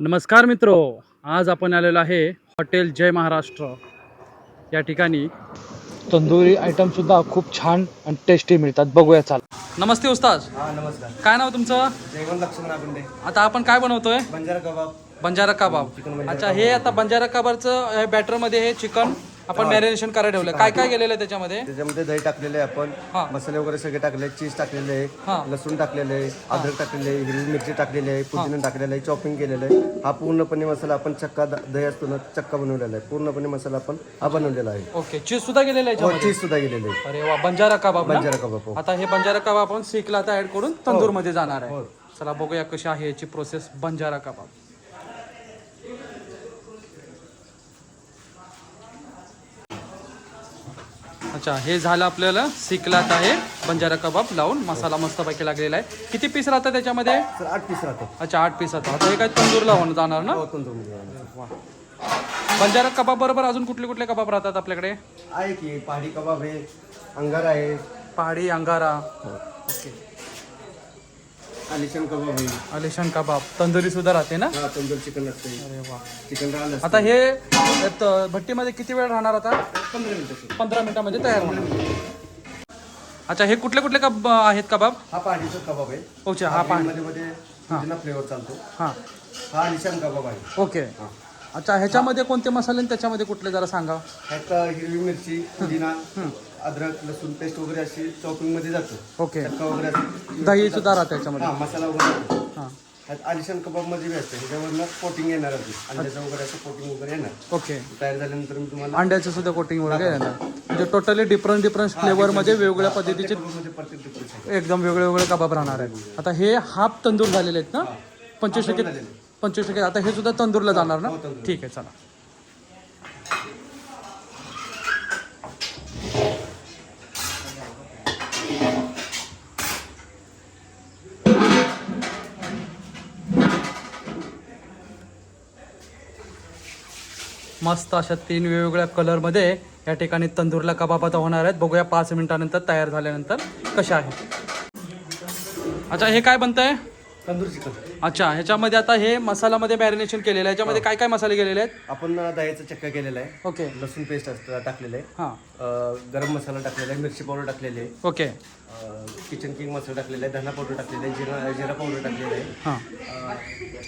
नमस्कार मित्रो आज आपण आलेलो आहे हॉटेल जय महाराष्ट्र या ठिकाणी. तंदुरी आयटम सुद्धा खूप छान आणि टेस्टी मिळतात. बघूया चाल. नमस्ते उस्ताद. हा नमस्कार. काय नाव तुमचं? जयवंत लक्ष्मण आता आपण काय बनवतोय? बंजारा कबाब. बंजारा कबाब. अच्छा हे आता बंजारा कबाबचं बॅटरमध्ये हे चिकन आपण मॅरिनेशन करायला ठेवलं काय काय गेलेलं आहे त्याच्यामध्ये? त्याच्यामध्ये दही टाकलेले आहे आपण. हा. मसाले वगैरे सगळे टाकले चीज टाकलेले हा. आहे लसूण टाकलेले आहे अद्रक टाकलेले आहे हिरवी मिरची टाकलेली आहे. पुदिना टाकलेला आहे. चॉपिंग केलेलं आहे. हा पूर्णपणे मसाला आपण चक्का द- दही असतो ना चक्का बनवलेला आहे. पूर्णपणे मसाला आपण हा बनवलेला आहे. ओके. चीज सुद्धा गेलेलं आहे हो याच्यामध्ये चीज सुद्धा गेलेली आहे. अरे वा बंजारा कबाब ना? बंजारा कबाब हो. आता हे बंजारा कबाब आपण सीखला आता ऍड करून तंदूरमध्ये जाणार आहे. चला बघूया कशी आहे याची प्रोसेस बंजारा कबाब. अच्छा हे झालं आपल्याला सिकलात आहे. बंजारा कबाब लावून मसाला मस्तपैकी लागलेला आहे. किती पीस राहतात त्याच्यामध्ये? आठ पीस राहतात. अच्छा आठ पीस राहतात. आता हे काय तंदूर लावून जाणार ना? हो बंजारा कबाब बरोबर अजून कुठले कुठले कबाब राहतात आपल्याकडे? आहे की पहाडी कबाब आहे अंगार आहे. पहाडी अंगारा. ओके. आलिशान कबाब आहे. आलिशान कबाब. तंदुरी सुद्धा राहते ना? हा तंदूर चिकन असते अरे वा. चिकन राहिलं आता हे यात भट्टीमध्ये किती वेळ राहणार आता? पंधरा मिनिटं पंधरा मिनिटामध्ये तयार होणार. अच्छा हे कुठले कुठले कब आहेत कबाब? हा पहाडीचा कबाब आहे. ओके हा पाणी मध्ये मध्ये फ्लेवर चालतो. हां. हा आलिशान कबाब आहे. ओके. अच्छा ह्याच्यामध्ये कोणते मसाले आणि त्याच्यामध्ये कुठले जरा सांगा. ह्यात हिरवी मिरची पुदिना अद्रक लसूण पेस्ट वगैरे अशी चॉपिंगमध्ये जातो. ओके. चक्का वगैरे दही सुद्धा राहते याच्यामध्ये. हा मसाला वगैरे जातो. हां. ह्यात आलिशान कबाबमध्ये बी असते. ह्याच्यावरनं कोटिंग येणार आहे अंड्याचं वगैरे असं कोटिंग वगैरे येणार. ओके. तयार झाल्यानंतर मी तुम्हाला अंड्याचं सुद्धा कोटिंग वगैरे येणार. म्हणजे टोटली डिफरंट डिफरंट फ्लेवरमध्ये वेगवेगळ्या पद्धतीचे मध्ये प्रत्येक difference आहे. एकदम वेगळे वेगळे कबाब राहणार आहेत. आता हे हाफ तंदूर झालेले आहेत ना? पंचवीस टक्के पंचवीस टक्के. आता हे सुद्धा तंदूरला जाणार ना? ठीक आहे चला. मस्त अशा तीन वेगवेगळ्या कलरमध्ये या ठिकाणी तंदूरला कबाब आता होणार आहेत. बघूया पाच मिनिटानंतर तयार झाल्यानंतर कशा आहे अच्छा हे काय बनतंय? तंदूर चिकन अच्छा ह्याच्यामध्ये आता हे मसालामध्ये मॅरिनेशन केलेलं आहे. ह्याच्यामध्ये काय काय मसाले गेलेले आहेत? आपण दह्याचा चक्का केलेला आहे. ओके. लसूण पेस्ट असतं टाकलेलं आहे. हां. अं, गरम मसाला टाकलेला आहे मिरची पावडर टाकलेली आहे. ओके. अं, किचन किंग मसाला टाकलेला आहे धना पावडर टाकलेला आहे जिरा जिरा पावडर टाकलेलं आहे. हां. अं,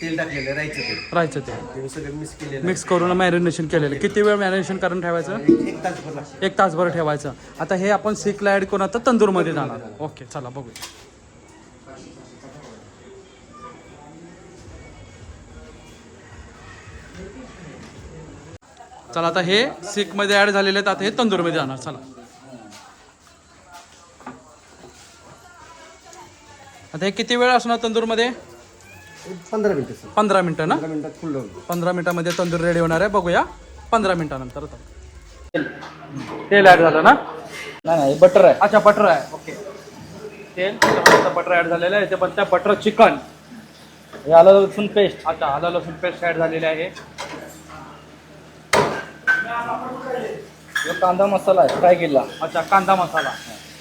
तेल टाकलेलं आहे राईचं तेल. राहायचं ते ते सगळं मिक्स केलेलं मिक्स करून मॅरिनेशन केलेलं आहे. किती वेळ मॅरिनेशन करून ठेवायचं? आहे एक- एक तास भर लागतो. एक तासभर ठेवायचं. आता हे आपण सिकला ॲड करून आता तंदूरमध्ये जाणार. ओके चला बघूया. चला आता हे सिकमध्ये ॲड झालेले आहेत. आता हे तंदूरमध्ये जाणार. चला. आता हे किती वेळ असणार तंदूरमध्ये? पंधरा मिनिटं पंधरा मिनटं ना? पंधरा मिनिटात फुल लावून पंधरा मिनिटामध्ये तंदूर रेडी होणार आहे. बघूया. पंधरा मिनिटानंतर तेल. ॲड झालं ना? नाही नाही बटर आहे. अच्छा बटर आहे. ओके तेल बटर ॲड झालेलं आहे. ते पण त्या बटर चिकन हे आलं लसूण पेस्ट अच्छा आलं लसूण पेस्ट ॲड झालेली आहे. हे कांदा मसाला आहे फ्राय केला. अच्छा कांदा मसाला.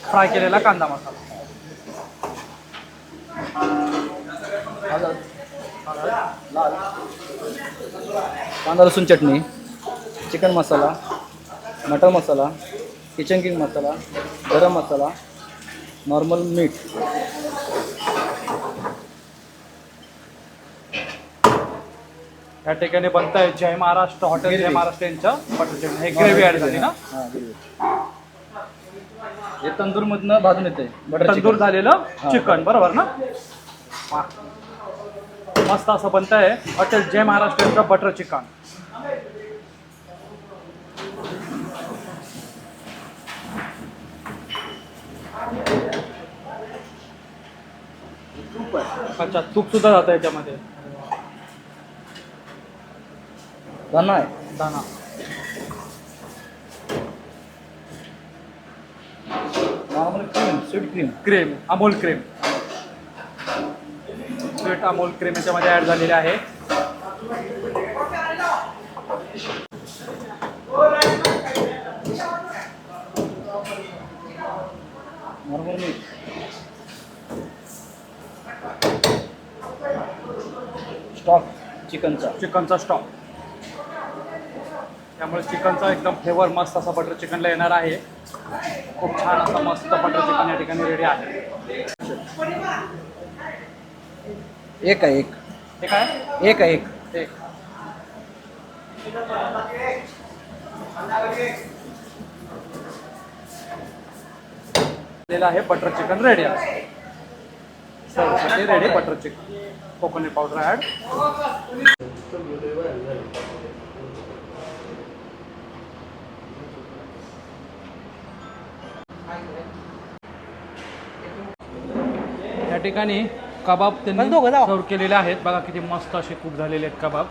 फ्राय केलेला कांदा मसाला. कांदा लसूण चटणी चिकन मसाला मटर मसाला किचन किंग मसाला गरम मसाला नॉर्मल मीठ या ठिकाणी बनत आहे जय महाराष्ट्र हॉटेल जय महाराष्ट्र यांचं बटर चिकन हे ग्रेव्ही ॲड झाली ना? हां हे तंदूरमधनं भाजून येते बटर तंदूर झालेलं चिकन बरोबर ना. मस्त असं बनत आहे हॉटेल जय महाराष्ट्र यांचं बटर चिकन अच्छा तूप सुद्धा जातं याच्यामध्ये. धना आहे. दाना normal cream sweet cream cream Amol cream sweet Amol cream याच्यामध्ये ॲड झालेले आहे. नॉर्मल मीठ स्टॉक चिकनचा चिकनचा स्टॉक त्यामुळे चिकनचा एकदम फ्लेवर मस्त असा बटर चिकनला येणार आहे. खूप छान असा मस्त बटर चिकन या ठिकाणी रेडी आहे. एक आहे एक. हे काय? एक आहे एक. एक. आहे बटर चिकन रेडी आहे सर्वसाठी ready butter chicken coconut powder add ठिकाणी कबाब त्यांनी सर्व केलेले आहेत. बघा किती मस्त असे खूप झालेले आहेत कबाब.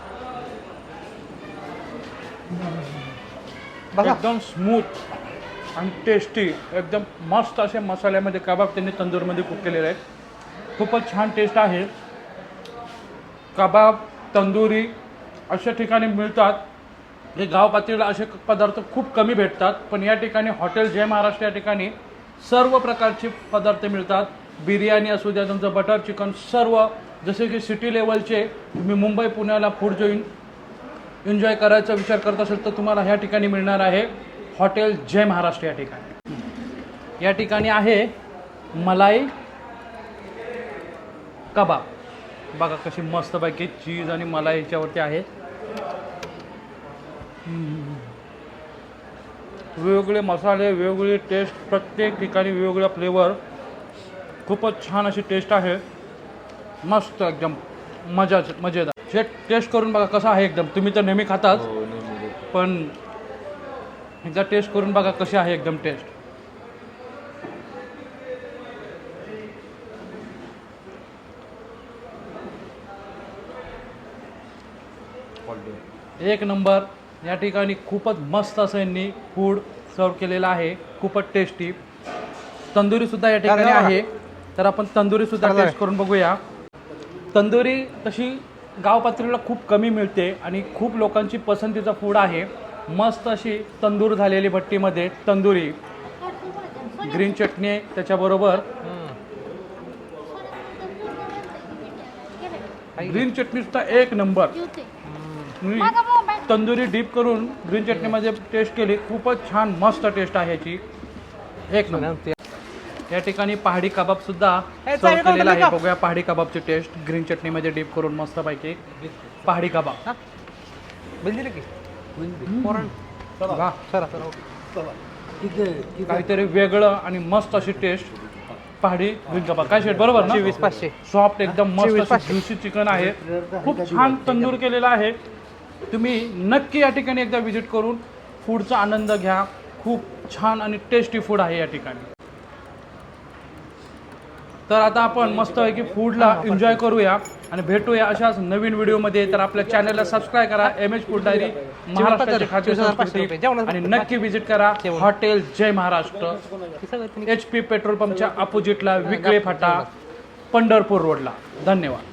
एकदम स्मूथ आणि टेस्टी एकदम मस्त असे मसाल्यामध्ये कबाब त्यांनी तंदूरमध्ये कुक केलेले आहेत. खूपच छान टेस्ट आहे. कबाब तंदुरी अशा ठिकाणी मिळतात. जे गाव पातळीला असे पदार्थ खूप कमी भेटतात. पण या ठिकाणी हॉटेल जय महाराष्ट्र या ठिकाणी सर्व प्रकारचे पदार्थ मिळतात. बिर्याणी असू द्या तुमचं बटर चिकन सर्व जसे की सिटी लेवलचे तुम्ही मुंबई पुण्याला फूड जॉईन एन्जॉय करायचा विचार करत असेल तर तुम्हाला ह्या ठिकाणी मिळणार आहे हॉटेल जय महाराष्ट्र या ठिकाणी. या ठिकाणी आहे मलाई कबाब. बघा कशी मस्तपैकी चीज आणि मलाई याच्यावरती आहे. वेगवेगळे मसाले वेगवेगळे टेस्ट प्रत्येक ठिकाणी वेगवेगळा फ्लेवर खूपच छान अशी टेस्ट आहे. मस्त एकदम मजा मजेदार. हे टेस्ट करून बघा कसं आहे एकदम. तुम्ही तर नेहमी खाताच पण एकदा टेस्ट करून बघा कशी आहे एकदम टेस्ट एक नंबर. या ठिकाणी खूपच मस्त असं यांनी फूड सर्व केलेलं आहे. खूपच टेस्टी तंदुरी सुद्धा या ठिकाणी आहे. तर आपण तंदुरी सुद्धा टेस्ट करून बघूया. तंदुरी तशी गाव पातळीला खूप कमी मिळते आणि खूप लोकांची पसंतीचा फूड आहे. मस्त अशी तंदूर झालेली भट्टीमध्ये तंदुरी. ग्रीन चटणी त्याच्याबरोबर. ग्रीन चटणी सुद्धा एक नंबर मी तंदुरी डीप करून ग्रीन चटणीमध्ये टेस्ट केली. खूपच छान मस्त टेस्ट आहे याची. एक नंबर या ठिकाणी पहाडी कबाब सुद्धा सर्व केलेला आहे. बघूया पहाडी कबाबची टेस्ट ग्रीन चटणीमध्ये डीप करून मस्त पैकी पहाडी कबाब. वा. काहीतरी वेगळं आणि मस्त अशी टेस्ट पहाडी ग्रीन कबाब. काय शेट बरोबर ना? वीस पाचशे. सॉफ्ट एकदम मस्त ज्युसी चिकन आहे. खूप छान तंदूर केलेला आहे. तुम्ही नक्की या ठिकाणी एकदा व्हिजिट करून फूडचा आनंद घ्या. खूप छान आणि टेस्टी फूड आहे या ठिकाणी. तर आता आपण मस्तपैकी फूडला एन्जॉय करूया आणि भेटूया अशाच नवीन व्हिडिओमध्ये तर आपल्या चॅनलला सबस्क्राईब करा एम एच फूड डायरी महाराष्ट्राची खाद्य संस्कृती. आणि नक्की व्हिजिट करा hotel Jai Maharashtra. H P petrol पंपच्या अपोजिटला विकळे फाटा पंढरपूर रोडला धन्यवाद.